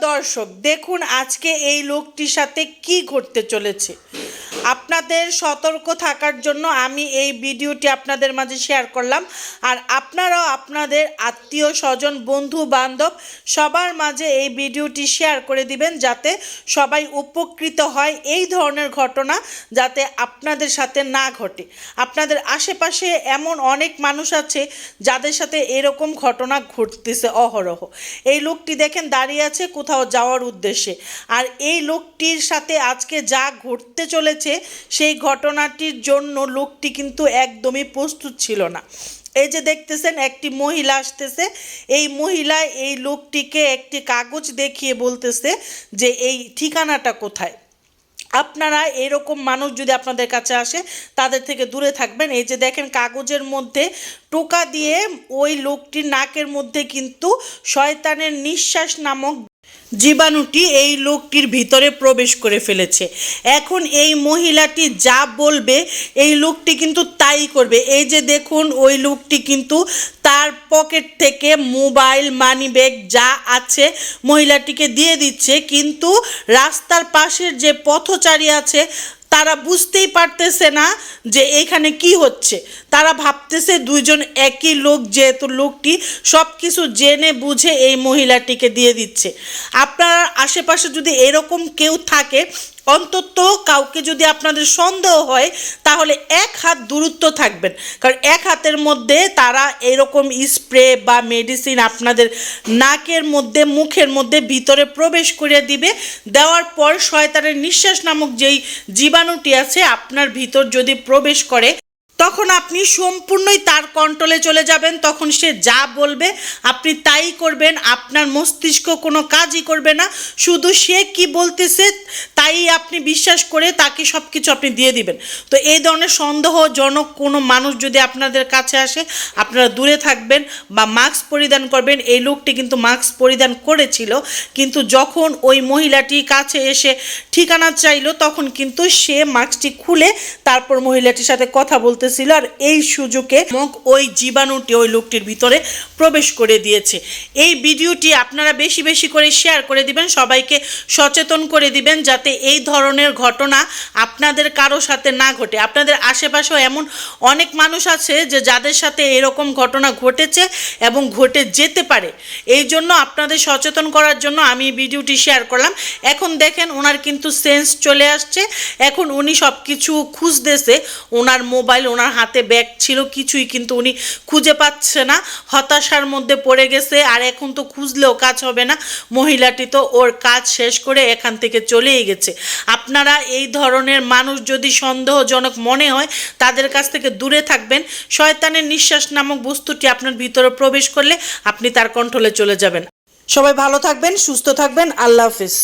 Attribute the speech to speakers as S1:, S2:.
S1: দর্শক দেখুন আজকে এই লোকটির সাথে কি ঘটতে চলেছে। আপনাদের সতর্ক থাকার জন্য আমি এই ভিডিওটি আপনাদের মাঝে শেয়ার করলাম। আর আপনারাও আপনাদের আত্মীয় স্বজন, বন্ধু, বান্ধব, সবার মাঝে এই ভিডিওটি শেয়ার করে দিবেন যাতে সবাই উপকৃত হয় এই ধরনের ঘটনা যাতে আপনাদের সাথে না ঘটে। আপনাদের আশেপাশে এমন অনেক মানুষ আছে যাদের সাথে এরকম ঘটনা ঘটতেছে অহরহ। এই লোকটি দেখেন দাঁড়িয়ে আছে কোথাও যাওয়ার উদ্দেশ্যে। আর এই লোকটির সাথে আজকে যা ঘটতে চলেছে সেই ঘটনাটির জন্য লোকটি কিন্তু একদমই প্রস্তুত ছিল না। এই যে দেখতেছেন, একটি মহিলা আসতেছে। এই মহিলা এই লোকটিকে একটি কাগজ দেখিয়ে বলতেছে যে, এই ঠিকানাটা কোথায়? আপনারা এরকম মানুষ যদি আপনাদের কাছে আসে, তাদের থেকে দূরে থাকবেন। এই যে দেখেন, কাগজের মধ্যে টোকা দিয়ে ওই লোকটির নাকের মধ্যে কিন্তু শয়তানের নিঃশ্বাস নামক জীবাণুটি এই লোকটির ভিতরে প্রবেশ করে ফেলেছে। এখন এই মহিলাটি যা বলবে, এই লোকটি কিন্তু তাই করবে। এই যে দেখুন, ওই লোকটি কিন্তু তার পকেট থেকে মোবাইল, মানি ব্যাগ যা আছে মহিলাটিকে দিয়ে দিচ্ছে। কিন্তু রাস্তার পাশের যে পথচারী আছে তারা বুঝতেই পারতেছে না যে এখানে কি হচ্ছে। তারা ভাবতেছে দুইজন একই লোক, যেহেতু লোকটি সব কিছু জেনে বুঝে এই মহিলাটিকে দিয়ে দিচ্ছে। আপনার আশেপাশে যদি এরকম কেউ থাকে অন্তত কাউকে যদি আপনাদের সন্দেহ হয়, তাহলে এক হাত দূরত্ব থাকবেন। কারণ এক হাতের মধ্যে তারা এরকম স্প্রে বা মেডিসিন আপনাদের নাকের মধ্যে, মুখের মধ্যে ভিতরে প্রবেশ করে দিবে। দেওয়ার পর শয়তানের নিঃশ্বাস নামক যেই জীবাণুটি আছে, আপনার ভিতর যদি প্রবেশ করে তখন আপনি সম্পূর্ণই তার কন্ট্রোলে চলে যাবেন, তখন সে যা বলবে, আপনি তাই করবেন, আপনার মস্তিষ্ক কোনো কাজই করবে না, শুধু সে কি বলতেছে তাই আপনি বিশ্বাস করে তাকে সব কিছু আপনি দিয়ে দিবেন। তো এই ধরনের সন্দেহজনক কোনো মানুষ যদি আপনাদের কাছে আসে, আপনারা দূরে থাকবেন বা মাস্ক পরিধান করবেন, এই লোকটি কিন্তু মাস্ক পরিধান করেছিল, কিন্তু যখন ওই মহিলাটি কাছে এসে ঠিকানা চাইলো, তখন কিন্তু সে মাস্কটি খুলে তারপর মহিলাটির সাথে কথা বলতেছিল আর এই সুযোগে মগ ওই জীবাণুটি ওই লোকটির ভিতরে প্রবেশ করে দিয়েছে। এই ভিডিওটি আপনারা বেশি বেশি করে শেয়ার করে দিবেন, সবাইকে সচেতন করে দিবেন যাতে এই ধরনের ঘটনা আপনাদের কারও সাথে না ঘটে। আপনাদের আশেপাশেও এমন অনেক মানুষ আছে যে যাদের সাথে এরকম ঘটনা ঘটেছে এবং ঘটে যেতে পারে। এই জন্য আপনাদের সচেতন করার জন্য আমি ভিডিওটি শেয়ার করলাম। এখন দেখেন ওনার কিন্তু সেন্স চলে আসছে। এখন উনি সব কিছু খুঁজতেছে, ওনার মোবাইল ওনার হাতে ব্যাগ ছিল, কিছুই কিন্তু উনি খুঁজে পাচ্ছে না। হতাশার মধ্যে পড়ে গেছে, আর এখন তো খুঁজলেও কাজ হবে না। মহিলাটি তো ওর কাজ শেষ করে এখান থেকে চলেই গেছে। আপনারা এই ধরনের মানুষ যদি সন্দেহজনক মনে হয়, তাদের কাছ থেকে দূরে থাকবেন। শয়তানের নিঃশ্বাস নামক বস্তুটি আপনার ভিতরে প্রবেশ করলে আপনি তার কন্ট্রোলে চলে যাবেন। সবাই ভালো থাকবেন, সুস্থ থাকবেন, আল্লাহ হাফিজ।